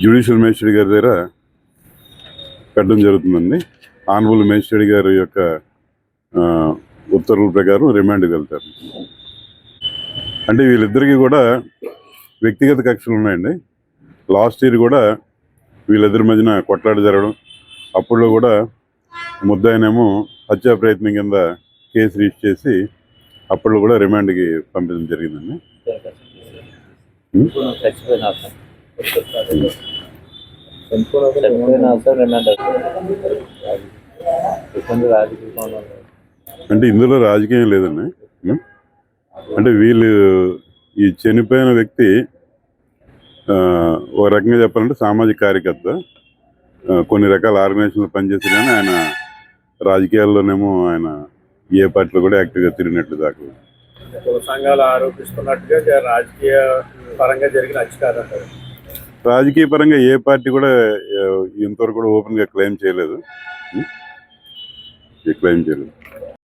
Judicial magistrate గారి దగ్గర పెట్టడం జరుగుతుందండి. ఆనరబుల్ మేజిస్ట్రేట్ గారి యొక్క ఉత్తర్వుల ప్రకారం రిమాండ్కి వెళ్తారు అంటే వీళ్ళిద్దరికీ కూడా వ్యక్తిగత కక్షలు ఉన్నాయండి. లాస్ట్ ఇయర్ కూడా వీళ్ళిద్దరి మధ్యన కొట్లాట జరగడం అప్పుడులో కూడా ముద్దాయనేమో హత్యా ప్రయత్నం కింద కేసు రిజిస్టర్ చేసి అప్పట్లో కూడా రిమాండ్కి పంపించడం జరిగిందండి. అంటే ఇందులో రాజకీయం లేదండి. అంటే వీళ్ళు ఈ చనిపోయిన వ్యక్తి ఓ ఒక రకంగా చెప్పాలంటే సామాజిక కార్యకర్త. కొన్ని రకాల ఆర్గనైజేషన్లు పనిచేసి కానీ ఆయన రాజకీయాల్లోనేమో ఆయన ఏ పార్టీలో కూడా యాక్టివ్గా తిరిగినట్లు దాకా. కుల సంఘాలు ఆరోపిస్తున్నట్టుగా రాజకీయ పరంగా జరిగిన హత్య కాదంటారు రాజకీయ పరంగా ఏ పార్టీ కూడా ఇంతవరకు కూడా ఓపెన్గా క్లెయిమ్ చేయలేదు. క్లెయిమ్ చేయలేదు.